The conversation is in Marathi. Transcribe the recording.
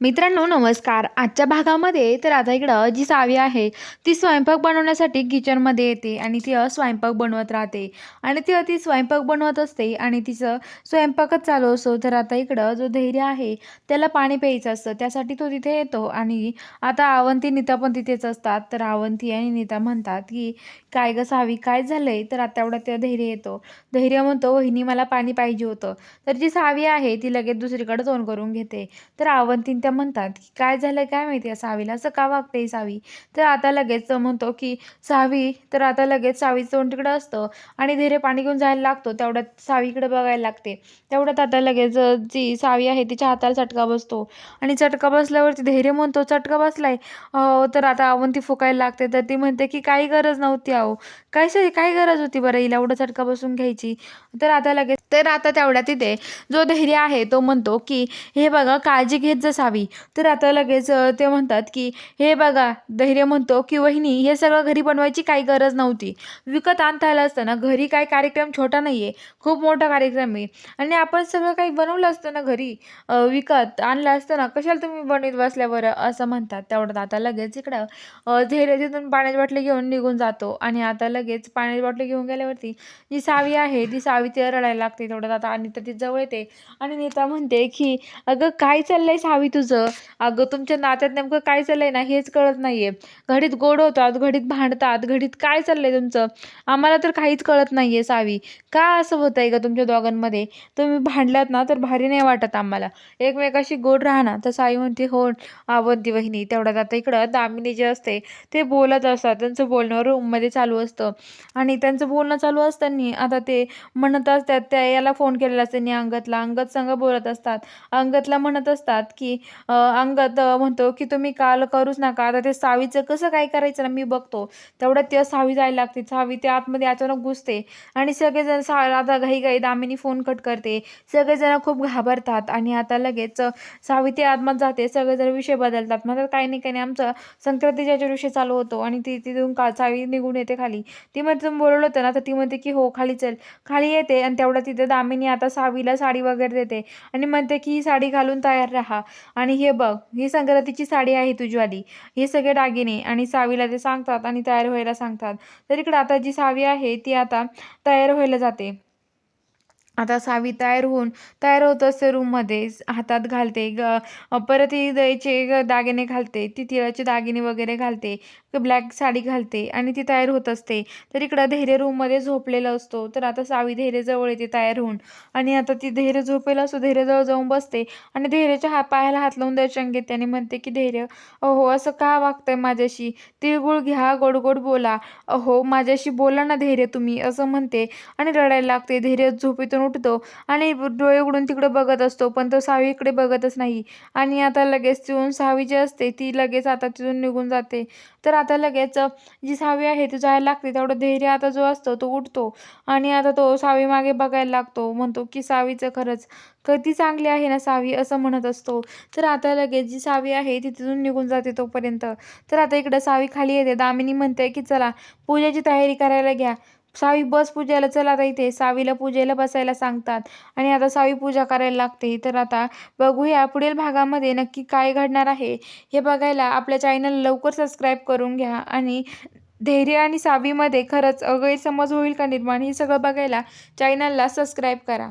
मित्रांनो नमस्कार. आजच्या भागामध्ये तर आता इकडं जी सावी आहे ती स्वयंपाक बनवण्यासाठी किचनमध्ये येते आणि ती स्वयंपाक बनवत राहते. आणि ती ती स्वयंपाक बनवत असते आणि तिचं स्वयंपाकच चालू असतो. तर आता इकडं जो धैर्य आहे त्याला पाणी प्यायचं असतं. त्यासाठी तो तिथे येतो आणि आता आवंती नीता पण तिथेच असतात. तर आवंती आणि नीता म्हणतात की काय गं सावी काय झालंय? तर आता एवढा त्या धैर्य येतो. धैर्य म्हणतो वहिनी मला पाणी पाहिजे होतं. तर जी सावी आहे ती लगेच दुसरीकडे तोंड करून घेते. तर आवंती त्या म्हणतात की काय झालं? काय माहिती? आहे सावीला असं का वागते ही सावी तर आता लगेच म्हणतो की सावी तर आता लगेच सावीचं तोंड तिकडं असतं आणि धैर्य पाणी घेऊन जायला लागतो. तेवढ्यात सावीकडे बघायला लागते. तेवढ्यात आता लगेच जी सावी आहे तिच्या हाताला चटका बसतो. आणि चटका बसल्यावरती धैर्य म्हणतो चटका बसलाय. तर आता अवंती फुकायला लागते. तर ती म्हणते की काही गरज नव्हती अहो. काय काय गरज होती बरं हिला एवढं चटका बसून घ्यायची? तर आता लगेच तर आता तेवढ्या तिथे जो धैर्य आहे तो म्हणतो की हे बघा काळजी घेत जा सावी तर आता लगेच ते म्हणतात की हे बघा धैर्य म्हणतो की वहिनी हे सगळं घरी बनवायची काही गरज नव्हती. विकत आणता आलं असतं ना घरी काय कार्यक्रम छोटा नाही आहे खूप मोठा कार्यक्रम आहे. आणि आपण सगळं काही बनवलं असतं ना घरी विकत आणलं असतं ना कशाला तुम्ही बनवीत बसल्यावर? असं म्हणतात तेवढ्यात आता लगेच इकडं धैर्य तिथून पाण्याची बाटली घेऊन निघून जातो. आणि आता लगेच पाण्याची बाटली घेऊन गेल्यावरती जी सावी आहे ती सावी ते रडायला लागते तेवढ्यात आता आणि तर ती जवळ येते. आणि नीता म्हणते की अगं काय चाललंय सावी तुझं? अगं तुमच्या नात्यात नेमकं काय चाललंय ना हेच कळत नाहीये. घडीत गोड होतात घडीत भांडतात घडीत काय चाललंय तुमचं? आम्हाला तर काहीच कळत नाहीये सावी. का असं होतंय का तुमच्या दोघांमध्ये? तुम्ही भांडलात ना तर भारी नाही वाटत आम्हाला. एकमेकाशी गोड राहा ना तर साई म्हणते हो आवंती वहिनी तेवढ्यात आता इकडं दामिनी जे असते ते बोलत असतात. त्यांचं बोलणं रूममध्ये चालू असतं. आणि त्यांचं बोलणं चालू असताना आता ते म्हणत असतात त्या याला फोन केलेला असते. अंगतला अंगत संग बोलत असतात. अंगतला म्हणत असतात की अंगात म्हणतो की तुम्ही काल करूच नका. आता ते सावीचं कसं काय करायचं ना मी बघतो. तेवढ्यात तेव्हा सावी जायला लागते. सावी ते आतमध्ये अचानक घुसते आणि सगळेजण सा आता घाई घाई दामिनी फोन कट करते. सगळेजण खूप घाबरतात आणि आता लगेच सावी ते आतमध्ये जाते. सगळेजण विषय बदलतात. म्हणतात काही नाही काही नाही. आमचं संक्रांतीच्या विषय चालू होतो आणि ती तिथून का सावी निघून येते खाली. ती म्हणते तुम्ही बोलवलं होतं ना? तर ती म्हणते की हो खाली चल. खाली येते आणि तेवढ्या तिथे दामिनी आता सावीला साडी वगैरे देते आणि म्हणते की ही साडी घालून तयार राहा. आणि आणि हे बघ ही संक्रांतीची साडी आहे तुझीवाली हे सगळे दागिने आणि सावीला ते सांगतात आणि तयार व्हायला सांगतात. तर इकडं आता जी सावी आहे ती आता तयार व्हायला जाते. आता सावी तयार होऊन तयार होत असते रूममध्ये हातात घालते. ग परत ही दयचे ग- दागिने घालते. ती तिळाचे दागिने वगैरे घालते. ब्लॅक साडी घालते आणि ती तयार होत असते. तर इकडं धैर्य रूममध्ये झोपलेला असतो. तर आता सावी धैर्यजवळ येते तयार होऊन. आणि आता ती धैर्य झोपेला असतो. धैर्यजवळ जाऊन बसते. आणि धैर्याच्या हा पायाला हात लावून दर्शन घेते आणि म्हणते की धैर्य अहो असं का वागतंय माझ्याशी? तिळगुळ घ्या गोड गोड बोला. अहो माझ्याशी बोला ना धैर्य तुम्ही असं म्हणते. आणि रडायला लागते. धैर्य झोपेतून उठतो आणि डोळे उघडून तिकडे बघत असतो पण तो सावीकडे बघतच नाही. आणि आता लगेच तिथून सावी जी असते ती लगेच आता तिथून निघून जाते. तर आता लगेच जी सावी आहे ती जायला लागते. तेवढं धैर्य आता जो असतो तो उठतो. आणि आता तो सावी मागे बघायला लागतो. म्हणतो की सावीचं खरंच कधी चांगली आहे ना सावी असं म्हणत असतो. तर आता लगेच जी सावी आहे ती तिथून निघून जाते तोपर्यंत. तर आता इकडं सावी खाली येते. दामिनी म्हणते की चला पूजेची तयारी करायला घ्या. सावी बस पूजेला चला आता इथे. सावीला पूजेला बसायला सांगतात. आणि आता सावी पूजा करायला लागते. तर आता बघूया पुढील भागामध्ये नक्की काय घडणार आहे. हे बघायला आपल्या चॅनल लवकर सबस्क्राईब करून घ्या. आणि धैर्य आणि सावीमध्ये खरंच गैरसमज होईल का निर्माण हे सगळं बघायला चॅनलला सबस्क्राईब करा.